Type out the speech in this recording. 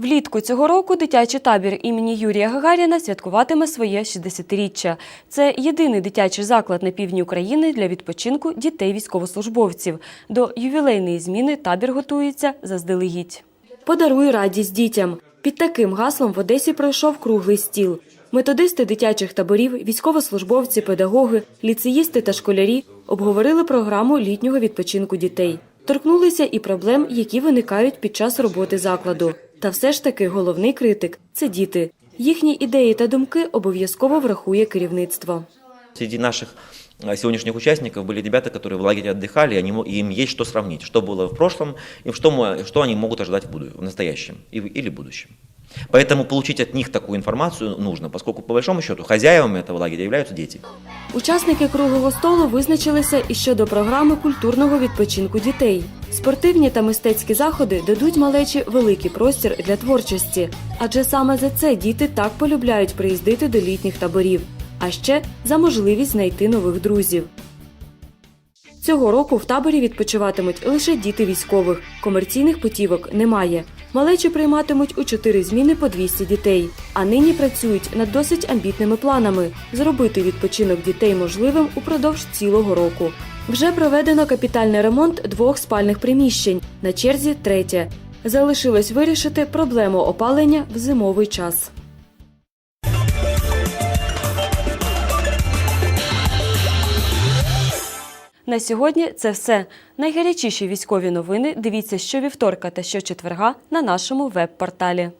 Влітку цього року дитячий табір імені Юрія Гагаріна святкуватиме своє 60-річчя. Це єдиний дитячий заклад на півдні України для відпочинку дітей військовослужбовців. До ювілейної зміни табір готується заздалегідь. Подаруй радість дітям. Під таким гаслом в Одесі пройшов круглий стіл. Методисти дитячих таборів, військовослужбовці, педагоги, ліцеїсти та школярі обговорили програму літнього відпочинку дітей. Торкнулися і проблем, які виникають під час роботи закладу. Та все ж таки головний критик це діти. Їхні ідеї та думки обов'язково врахує керівництво. Среди наших а, сегодняшних участников были ребята, которые в лагере отдыхали, и они, мо- и им есть что сравнить, что было в прошлом и что, мы- что они могут ожидать в, буду- в настоящем и в- или в будущем. Поэтому получить от них такую информацию нужно, поскольку по большому счету хозяевами этого лагеря являются дети. Учасники круглого столу визначилися і щодо програми культурного відпочинку дітей. Спортивні та мистецькі заходи дадуть малечі великий простір для творчості, адже саме за це діти так полюбляють приїздити до літніх таборів, а ще за можливість знайти нових друзів. Цього року в таборі відпочиватимуть лише діти військових. Комерційних путівок немає. Малечі прийматимуть у чотири зміни по 200 дітей. А нині працюють над досить амбітними планами зробити відпочинок дітей можливим упродовж цілого року. Вже проведено капітальний ремонт двох спальних приміщень. На черзі третє. Залишилось вирішити проблему опалення в зимовий час. На сьогодні це все. Найгарячіші військові новини дивіться щовівторка та щочетверга на нашому веб-порталі.